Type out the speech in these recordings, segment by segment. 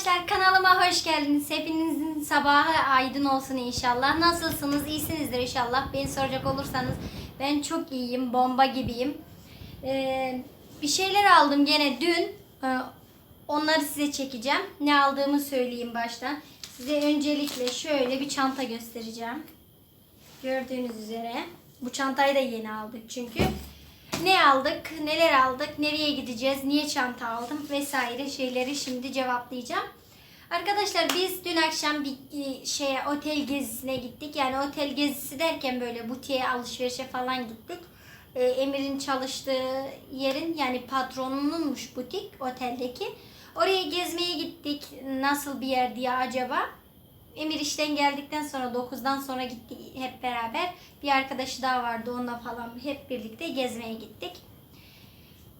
Arkadaşlar kanalıma hoş geldiniz. Hepinizin sabahı aydın olsun inşallah. Nasılsınız? İyisinizdir inşallah. Beni soracak olursanız ben çok iyiyim. Bomba gibiyim. Ee, bir şeyler aldım gene dün. Ee, onları size çekeceğim. Ne aldığımı söyleyeyim baştan. Size öncelikle şöyle bir çanta göstereceğim. Gördüğünüz üzere. Bu çantayı da yeni aldık çünkü. Ne aldık, neler aldık, nereye gideceğiz, niye çanta aldım vesaire şeyleri şimdi cevaplayacağım. Arkadaşlar biz dün akşam bir e, şeye otel gezisine gittik. Yani otel gezisi derken böyle butiğe alışverişe falan gittik. Ee, Emir'in çalıştığı yerin yani patronununmuş butik oteldeki. Oraya gezmeye gittik. Nasıl bir yer diye acaba? Emir işten geldikten sonra 9'dan sonra gittik hep beraber. Bir arkadaşı daha vardı onunla falan hep birlikte gezmeye gittik.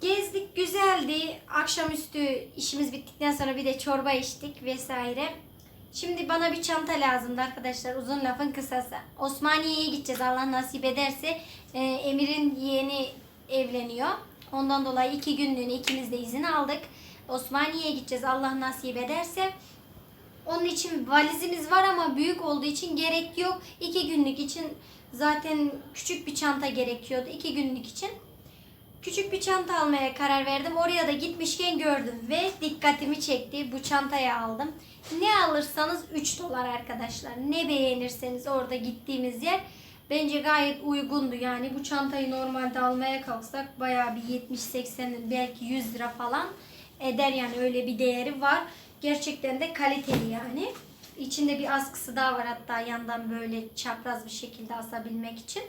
Gezdik güzeldi. Akşamüstü işimiz bittikten sonra bir de çorba içtik vesaire. Şimdi bana bir çanta lazımdı arkadaşlar. Uzun lafın kısası. Osmaniye'ye gideceğiz Allah nasip ederse. Ee, Emir'in yeğeni evleniyor. Ondan dolayı iki günlüğüne ikimiz de izin aldık. Osmaniye'ye gideceğiz Allah nasip ederse. Onun için valizimiz var ama büyük olduğu için gerek yok. İki günlük için zaten küçük bir çanta gerekiyordu. iki günlük için. Küçük bir çanta almaya karar verdim. Oraya da gitmişken gördüm ve dikkatimi çekti. Bu çantayı aldım. Ne alırsanız 3 dolar arkadaşlar. Ne beğenirseniz orada gittiğimiz yer bence gayet uygundu. Yani bu çantayı normalde almaya kalksak bayağı bir 70-80 belki 100 lira falan eder yani öyle bir değeri var. Gerçekten de kaliteli yani. İçinde bir askısı daha var hatta yandan böyle çapraz bir şekilde asabilmek için.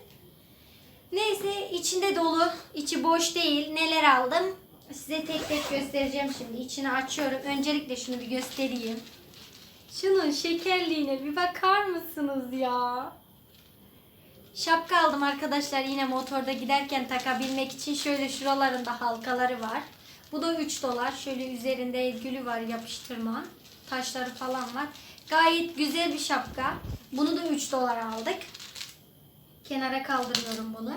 Neyse içinde dolu, içi boş değil. Neler aldım? Size tek tek göstereceğim şimdi. İçini açıyorum. Öncelikle şunu bir göstereyim. Şunun şekerliğine bir bakar mısınız ya? Şapka aldım arkadaşlar yine motorda giderken takabilmek için. Şöyle şuralarında halkaları var. Bu da 3 dolar. Şöyle üzerinde gülü var yapıştırma. Taşları falan var. Gayet güzel bir şapka. Bunu da 3 dolar aldık. Kenara kaldırıyorum bunu.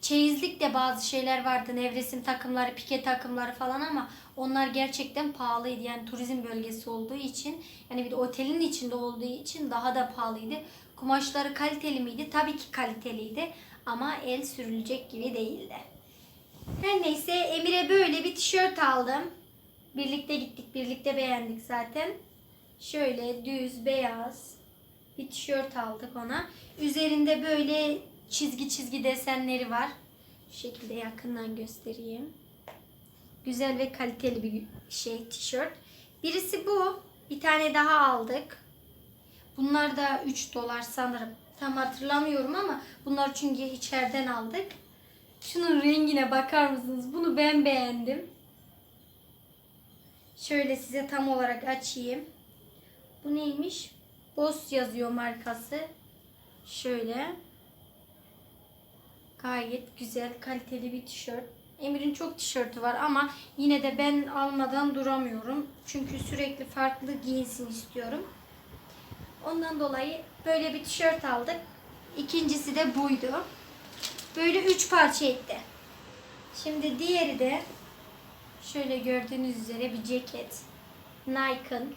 Çeyizlik de bazı şeyler vardı. Nevresim takımları, pike takımları falan ama onlar gerçekten pahalıydı. Yani turizm bölgesi olduğu için yani bir de otelin içinde olduğu için daha da pahalıydı. Kumaşları kaliteli miydi? Tabii ki kaliteliydi ama el sürülecek gibi değildi. Her neyse Emir'e böyle bir tişört aldım. Birlikte gittik, birlikte beğendik zaten. Şöyle düz, beyaz bir tişört aldık ona. Üzerinde böyle çizgi çizgi desenleri var. Şu şekilde yakından göstereyim. Güzel ve kaliteli bir şey tişört. Birisi bu. Bir tane daha aldık. Bunlar da 3 dolar sanırım. Tam hatırlamıyorum ama bunlar çünkü içeriden aldık. Şunun rengine bakar mısınız? Bunu ben beğendim. Şöyle size tam olarak açayım. Bu neymiş? Boss yazıyor markası. Şöyle. Gayet güzel, kaliteli bir tişört. Emir'in çok tişörtü var ama yine de ben almadan duramıyorum. Çünkü sürekli farklı giyinsin istiyorum. Ondan dolayı böyle bir tişört aldık. İkincisi de buydu. Böyle üç parça etti. Şimdi diğeri de şöyle gördüğünüz üzere bir ceket. Nike'ın.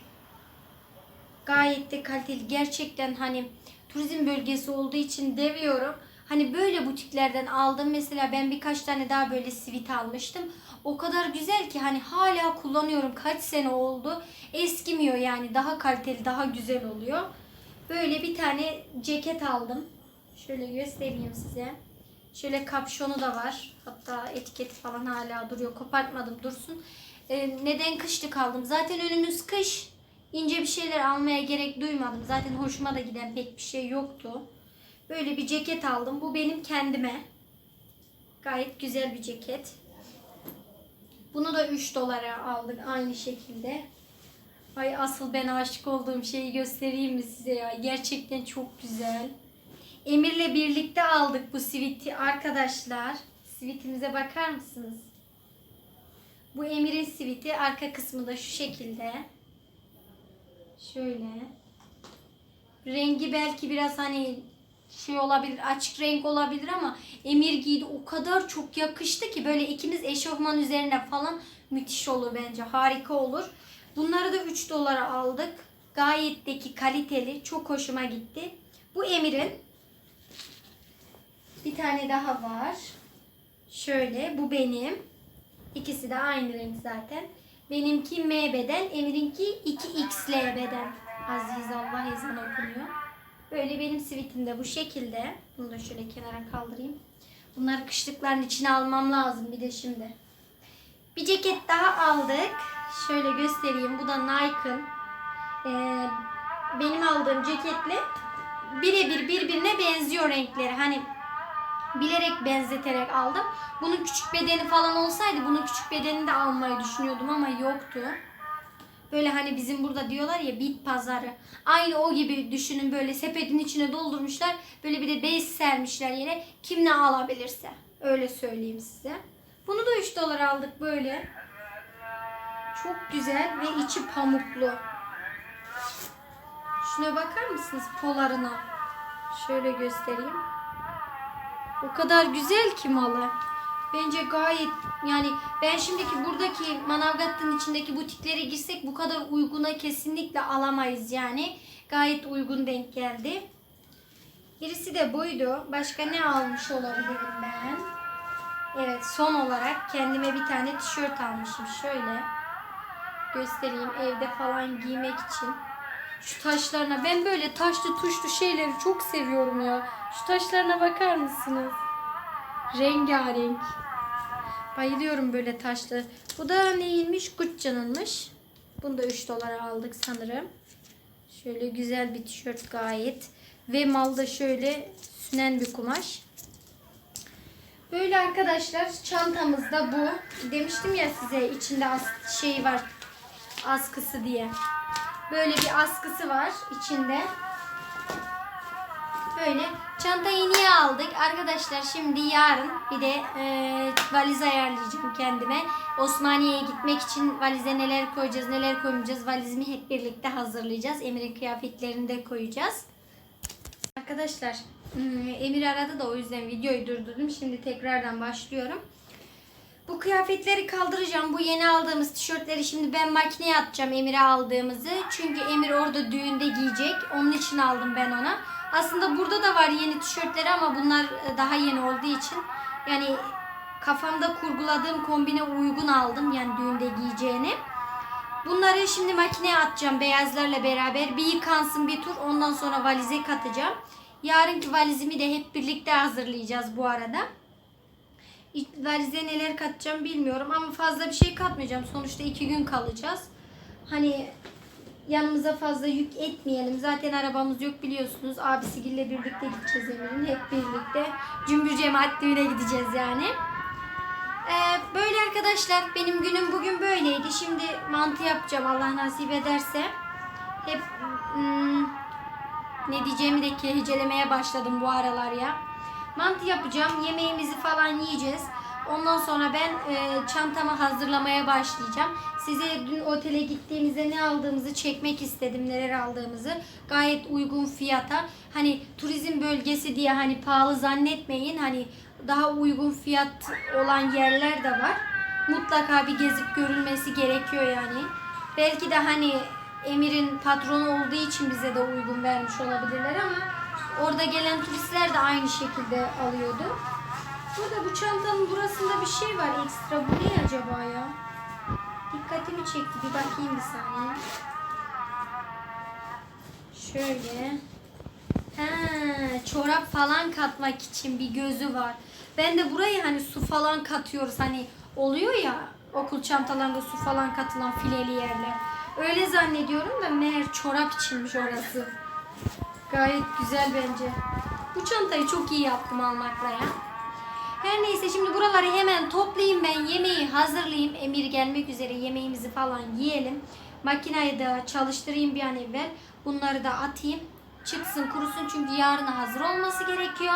Gayet de kaliteli. Gerçekten hani turizm bölgesi olduğu için deviyorum. Hani böyle butiklerden aldım. Mesela ben birkaç tane daha böyle sivit almıştım. O kadar güzel ki hani hala kullanıyorum. Kaç sene oldu. Eskimiyor yani. Daha kaliteli, daha güzel oluyor. Böyle bir tane ceket aldım. Şöyle göstereyim size. Şöyle kapşonu da var. Hatta etiketi falan hala duruyor. Kopartmadım dursun. Ee, neden kışlık aldım? Zaten önümüz kış. İnce bir şeyler almaya gerek duymadım. Zaten hoşuma da giden pek bir şey yoktu. Böyle bir ceket aldım. Bu benim kendime. Gayet güzel bir ceket. Bunu da 3 dolara aldık aynı şekilde. Ay asıl ben aşık olduğum şeyi göstereyim mi size ya? Gerçekten çok güzel. Emir'le birlikte aldık bu siviti arkadaşlar. Sivitimize bakar mısınız? Bu Emir'in siviti. Arka kısmı da şu şekilde. Şöyle. Rengi belki biraz hani şey olabilir, açık renk olabilir ama Emir giydi o kadar çok yakıştı ki böyle ikimiz eşofman üzerine falan müthiş olur bence. Harika olur. Bunları da 3 dolara aldık. Gayet de ki kaliteli. Çok hoşuma gitti. Bu Emir'in. Bir tane daha var. Şöyle bu benim. İkisi de aynı renk zaten. Benimki M beden, Emir'inki 2XL beden. Aziz Allah ezan okunuyor. Böyle benim sivitim de bu şekilde. Bunu da şöyle kenara kaldırayım. Bunları kışlıkların içine almam lazım bir de şimdi. Bir ceket daha aldık. Şöyle göstereyim. Bu da Nike'ın. Ee, benim aldığım ceketle birebir birbirine benziyor renkleri. Hani bilerek benzeterek aldım. Bunun küçük bedeni falan olsaydı bunun küçük bedenini de almayı düşünüyordum ama yoktu. Böyle hani bizim burada diyorlar ya bit pazarı. Aynı o gibi düşünün böyle sepetin içine doldurmuşlar. Böyle bir de bez sermişler yine. Kim ne alabilirse. Öyle söyleyeyim size. Bunu da 3 dolar aldık böyle. Çok güzel ve içi pamuklu. Şuna bakar mısınız polarına? Şöyle göstereyim. O kadar güzel ki malı. Bence gayet yani ben şimdiki buradaki Manavgat'ın içindeki butiklere girsek bu kadar uyguna kesinlikle alamayız yani. Gayet uygun denk geldi. Birisi de buydu. Başka ne almış olabilirim ben? Evet son olarak kendime bir tane tişört almışım. Şöyle göstereyim evde falan giymek için. Şu taşlarına ben böyle taşlı tuşlu şeyleri çok seviyorum ya. Şu taşlarına bakar mısınız? Rengarenk. Bayılıyorum böyle taşlı. Bu da neymiş? Gucci'ninmiş. Bunu da 3 dolara aldık sanırım. Şöyle güzel bir tişört gayet. Ve malda şöyle sünen bir kumaş. Böyle arkadaşlar çantamız da bu. Demiştim ya size içinde as şey var askısı diye. Böyle bir askısı var içinde. Böyle çantayı niye aldık? Arkadaşlar şimdi yarın bir de e, valiz ayarlayacağım kendime. Osmaniye'ye gitmek için valize neler koyacağız neler koymayacağız valizimi hep birlikte hazırlayacağız. Emir'in kıyafetlerini de koyacağız. Arkadaşlar hmm, Emir aradı da o yüzden videoyu durdurdum. Şimdi tekrardan başlıyorum. Bu kıyafetleri kaldıracağım. Bu yeni aldığımız tişörtleri şimdi ben makineye atacağım Emir'e aldığımızı. Çünkü Emir orada düğünde giyecek. Onun için aldım ben ona. Aslında burada da var yeni tişörtleri ama bunlar e, daha yeni olduğu için yani kafamda kurguladığım kombine uygun aldım yani düğünde giyeceğini. Bunları şimdi makineye atacağım beyazlarla beraber. Bir yıkansın bir tur ondan sonra valize katacağım. Yarınki valizimi de hep birlikte hazırlayacağız bu arada. Valize neler katacağım bilmiyorum ama fazla bir şey katmayacağım. Sonuçta iki gün kalacağız. Hani yanımıza fazla yük etmeyelim. Zaten arabamız yok biliyorsunuz. Abisiyle birlikte gideceğiz Emir'in. Hep birlikte cümbür cemaat düğüne gideceğiz yani. Ee, böyle arkadaşlar benim günüm bugün böyleydi. Şimdi mantı yapacağım Allah nasip ederse. Hep hmm, ne diyeceğimi de hecelemeye başladım bu aralar ya. Mantı yapacağım. Yemeğimizi falan yiyeceğiz. Ondan sonra ben e, çantamı hazırlamaya başlayacağım. Size dün otele gittiğimizde ne aldığımızı çekmek istedim. Neler aldığımızı. Gayet uygun fiyata. Hani turizm bölgesi diye hani pahalı zannetmeyin. Hani daha uygun fiyat olan yerler de var. Mutlaka bir gezip görülmesi gerekiyor yani. Belki de hani Emir'in patronu olduğu için bize de uygun vermiş olabilirler ama orada gelen turistler de aynı şekilde alıyordu. Burada bu çantanın burasında bir şey var ekstra. Bu ne acaba ya? Dikkatimi çekti. Bir bakayım bir saniye. Şöyle. Ha, çorap falan katmak için bir gözü var. Ben de buraya hani su falan katıyoruz. Hani oluyor ya okul çantalarında su falan katılan fileli yerler. Öyle zannediyorum da meğer çorap içinmiş orası. Gayet güzel bence. Bu çantayı çok iyi yaptım almakla ya. Her neyse şimdi buraları hemen toplayayım ben yemeği hazırlayayım. Emir gelmek üzere yemeğimizi falan yiyelim. Makineyi de çalıştırayım bir an evvel. Bunları da atayım. Çıksın kurusun çünkü yarına hazır olması gerekiyor.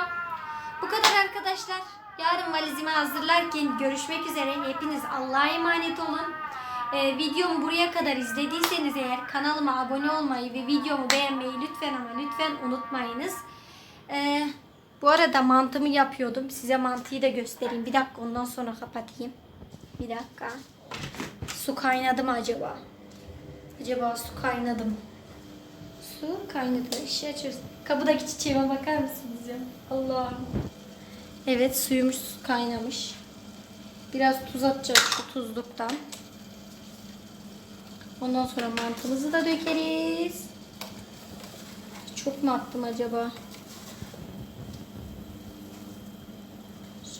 Bu kadar arkadaşlar. Yarın valizimi hazırlarken görüşmek üzere. Hepiniz Allah'a emanet olun. Ee, videomu buraya kadar izlediyseniz eğer kanalıma abone olmayı ve videomu beğenmeyi lütfen ama lütfen unutmayınız. Ee, bu arada mantımı yapıyordum. Size mantıyı da göstereyim. Bir dakika ondan sonra kapatayım. Bir dakika. Su kaynadı mı acaba? Acaba su kaynadı mı? Su kaynadı. İşi açıyoruz. Kapıdaki çiçeğime bakar mısınız ya? Allah'ım. Evet suyumuz kaynamış. Biraz tuz atacağız şu tuzluktan. Ondan sonra mantımızı da dökeriz. Çok mu attım acaba?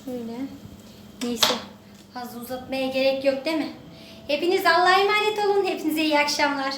Şöyle. Neyse. Fazla uzatmaya gerek yok değil mi? Hepiniz Allah'a emanet olun. Hepinize iyi akşamlar.